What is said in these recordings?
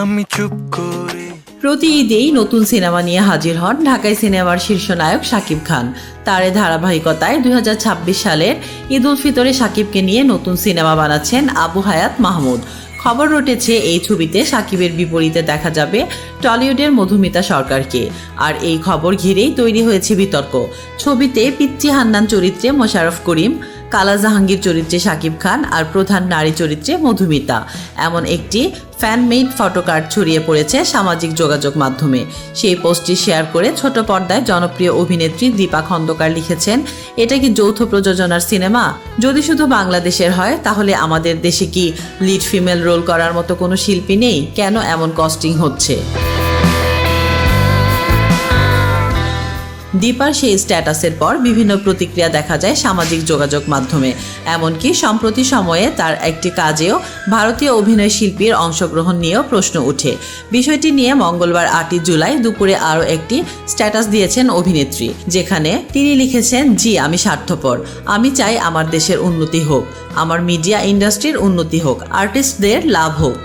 আমি চুপ করে প্রতি ঈদেই নতুন সিনেমা নিয়ে হাজির হন ঢাকায় সিনেমার শীর্ষ নায়ক শাকিব খান। তার এ ধারাবাহিকতায় দুই সালের ঈদ উল ফিতরে শাকিবকে নিয়ে নতুন সিনেমা বানাচ্ছেন আবু হায়াত মাহমুদ। খবর রটেছে, এই ছবিতে সাকিবের বিপরীতে দেখা যাবে টলিউডের মধুমিতা সরকারকে। আর এই খবর ঘিরেই তৈরি হয়েছে বিতর্ক। ছবিতে পিচ্চি হান্নান চরিত্রে মোশাররফ করিম কালা জাহাঙ্গীর চরিত্রে শাকিব খান আর প্রধান নারী চরিত্রে মধুমিতা। এমন একটি ফ্যান ফ্যানমেড ফটোকার্ড ছড়িয়ে পড়েছে সামাজিক যোগাযোগ মাধ্যমে। সেই পোস্টটি শেয়ার করে ছোট পর্দায় জনপ্রিয় অভিনেত্রী দীপা খন্দকার লিখেছেন, এটা কি যৌথ প্রযোজনার সিনেমা? যদি শুধু বাংলাদেশের হয়, তাহলে আমাদের দেশে কি লিড ফিমেল রোল করার মতো কোনো শিল্পী নেই? কেন এমন কস্টিং হচ্ছে? দীপার সেই স্ট্যাটাসের পর বিভিন্ন প্রতিক্রিয়া দেখা যায় সামাজিক যোগাযোগ মাধ্যমে। এমনকি সম্প্রতি সময়ে তার একটি কাজেও ভারতীয় অভিনয় শিল্পীর অংশগ্রহণ নিয়েও প্রশ্ন ওঠে। বিষয়টি নিয়ে মঙ্গলবার আটই জুলাই দুপুরে আরও একটি স্ট্যাটাস দিয়েছেন অভিনেত্রী, যেখানে তিনি লিখেছেন, জি, আমি স্বার্থপর। আমি চাই আমার দেশের উন্নতি হোক। আমার মিডিয়া ইন্ডাস্ট্রির উন্নতি হোক। আর্টিস্টদের লাভ হোক।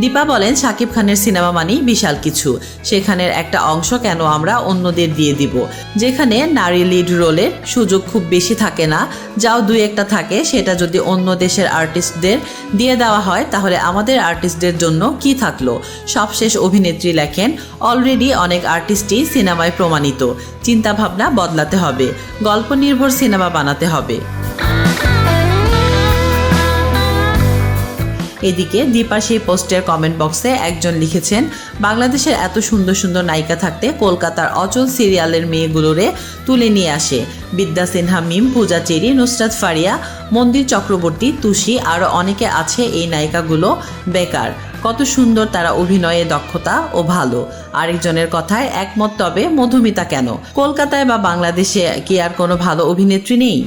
দীপা বলেন শাকিব খানের সিনেমা মানেই বিশাল কিছু। সেখানের একটা অংশ কেন আমরা অন্যদের দিয়ে দিব? যেখানে নারী লিড রোলের সুযোগ খুব বেশি থাকে না। যাও দুই একটা থাকে, সেটা যদি অন্য দেশের আর্টিস্টদের দিয়ে দেওয়া হয়, তাহলে আমাদের আর্টিস্টদের জন্য কি থাকল? সবশেষ অভিনেত্রী লেখেন অলরেডি অনেক আর্টিস্টই সিনেমায় প্রমাণিত। চিন্তাভাবনা বদলাতে হবে। গল্প নির্ভর সিনেমা বানাতে হবে। এদিকে দীপা সেই পোস্টের কমেন্ট বক্সে একজন লিখেছেন, বাংলাদেশের এত সুন্দর সুন্দর নায়িকা থাকতে কলকাতার অচল সিরিয়ালের মেয়েগুলোরে তুলে নিয়ে আসে। বিদ্যা সিনহা, মিম, পূজা চেরি, নুসরাত ফারিয়া, মন্দির চক্রবর্তী, তুষি আরও অনেকে আছে এই নায়িকাগুলো বেকার। কত সুন্দর তারা অভিনয়ে দক্ষতা ও ভালো। আরেকজনের কথায় একমত তবে মধুমিতা কেন? কলকাতায় বা বাংলাদেশে কি আর কোনো ভালো অভিনেত্রী নেই?